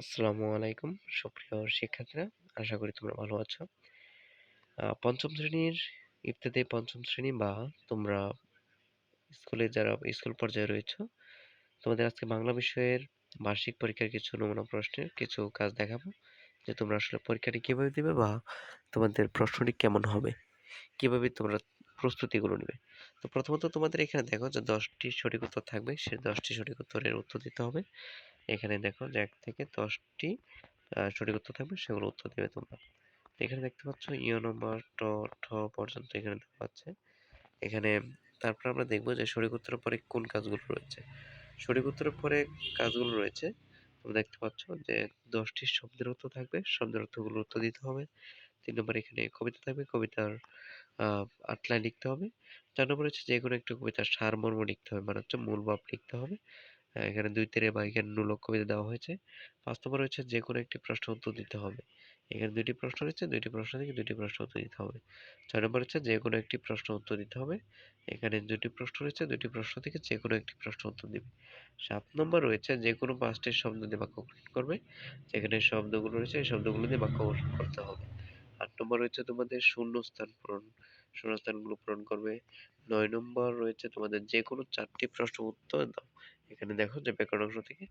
আসসালামু আলাইকুম, সুপ্রিয় শিক্ষার্থীরা, আশা করি তোমরা ভালো আছো। পঞ্চম শ্রেণির ইবতদায়ী পঞ্চম শ্রেণি বা তোমরা স্কুলে যারা, স্কুল পর্যায়ে রয়েছো, তোমাদের আজকে বাংলা বিষয়ের বার্ষিক পরীক্ষার কিছু নমুনা প্রশ্নের কিছু কাজ দেখাবো, যে তোমরা আসলে পরীক্ষাটি কীভাবে দিবে বা তোমাদের প্রশ্নটি কেমন হবে, কীভাবে তোমরা প্রস্তুতিগুলো নেবে। তো প্রথমত তোমাদের এখানে দেখো যে দশটি সঠিক উত্তর থাকবে, সে দশটি সঠিক উত্তরের উত্তর দিতে হবে। এখানে দেখো যে এক থেকে দশটি সঠিক উত্তর থাকবে, সেগুলো উত্তর দেবে তোমরা। এখানে দেখতে পাচ্ছ ইও নম্বর ট, ঠ পর্যন্ত এখানে দেওয়া আছে। এখানে তারপর আমরা দেখব যে সঠিক উত্তরের পরে কোন কাজগুলো রয়েছে। সঠিক উত্তরের পরে কাজগুলো রয়েছে, তোমরা দেখতে পাচ্ছ যে দশটি শব্দের উত্তর থাকবে, শব্দের অর্থগুলো উত্তর দিতে হবে। তিন নম্বর এখানে কবিতা থাকবে, কবিতার, আহ আট লাইন লিখতে হবে। চার নম্বর হচ্ছে যে কোনো একটা কবিতার সারমর্ম লিখতে হবে মানে হচ্ছে মূল ভাব লিখতে হবে। এখানে দুই তীরে বা এখানে নুলক কবিতা দেওয়া হয়েছে। পাঁচ নম্বর হচ্ছে যে কোনো একটি প্রশ্ন উত্তর দিতে হবে। এখানে দুইটি প্রশ্ন রয়েছে, দুইটি প্রশ্ন থেকে দুইটি প্রশ্ন উত্তর দিতে হবে। ছয় নম্বর হচ্ছে যে কোনো একটি প্রশ্ন উত্তর দিতে হবে। এখানে দুটি প্রশ্ন রয়েছে দুটি প্রশ্ন থেকে যে কোনো একটি প্রশ্ন উত্তর দিবে। সাত নম্বর রয়েছে যে কোনো পাঁচটি শব্দ দিয়ে বাক্য গঠন করবে। যেখানে শব্দগুলো রয়েছে, এই শব্দগুলো দিয়ে বাক্য গঠন করতে হবে। আট নম্বর রয়েছে তোমাদের শূন্যস্থান পূরণ শূন্য শূন্যস্থানগুলো পূরণ করবে। নয় নম্বর রয়েছে তোমাদের যে কোনো চারটি প্রশ্ন উত্তর দাও। এখানে দেখো যে ব্যাকরণ অংশ থেকে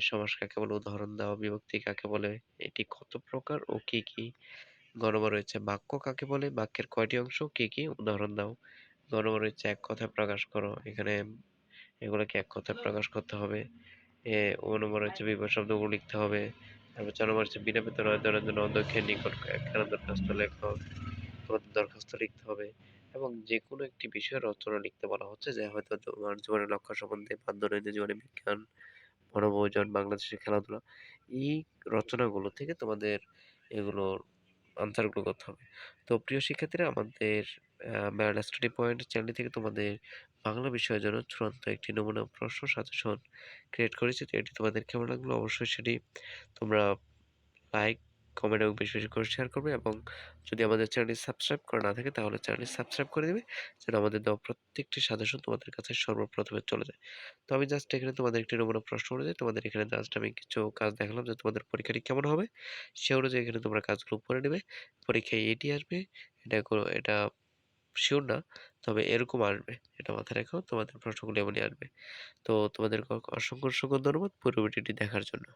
সমাস কাকে বলে, উদাহরণ দাও বিভক্তি কাকে বলে, এটি কত প্রকার ও কি কি গণমা রয়েছে? বাক্য কাকে বলে? বাক্যের কয়টি অংশ? কি কি? উদাহরণ দাও। গণমা রয়েছে এক কথায় প্রকাশ করো। এখানে এগুলোকে এক কথায় প্রকাশ করতে হবে। এ, ও নম্বর হচ্ছে বিপদ শব্দগুলো লিখতে হবে। তারপর চার নম্বর হচ্ছে বিনা বেতন জন্য অধ্যক্ষের নিকট একখানা দরখাস্ত লেখো। দরখাস্ত লিখতে হবে। এবং যে কোনো একটি বিষয়ের রচনা লিখতে বলা হচ্ছে যে হয়তো তোমার জীবনের লক্ষ্য সম্বন্ধে বা দৈনন্দিন জীবনে বিজ্ঞান বনভোজন বাংলাদেশের খেলাধুলা, এই রচনাগুলো থেকে তোমাদের এগুলোর আনসারগুলো করতে হবে। তো প্রিয় শিক্ষার্থীরা, আমাদের ম্যারাডা স্টাডি পয়েন্ট চ্যানেল থেকে তোমাদের বাংলা বিষয়ের জন্য চূড়ান্ত একটি নমুনা প্রশ্ন সাজেশন ক্রিয়েট করেছি। তো এটি তোমাদের কেমন লাগল? অবশ্যই সেটি তোমরা লাইক কমেন্ট এবং বেশি বেশি করে শেয়ার করবে এবং যদি আমাদের চ্যানেলটি সাবস্ক্রাইব করা না থাকে তাহলে চ্যানেলটি সাবস্ক্রাইব করে দেবে যেন আমাদের দেওয়া প্রত্যেকটি সাজেশন তোমাদের কাছে সর্বপ্রথমে চলে যায়। তো আমি জাস্ট এখানে তোমাদের একটি নমুনা প্রশ্ন অনুযায়ী তোমাদের এখানে জাস্ট আমি কিছু কাজ দেখালাম যে তোমাদের পরীক্ষাটি কেমন হবে। সে অনুযায়ী এখানে তোমরা কাজগুলো করে নেবে। পরীক্ষায় এটি আসবে, এটা এটা শিওর না, তবে এরকম আসবে। এটা মাথায় রেখো, তোমাদের প্রশ্নগুলো এমনই আসবে। তো তোমাদের অসংখ্য অসংখ্য ধন্যবাদ পুরো ভিডিওটি দেখার জন্য।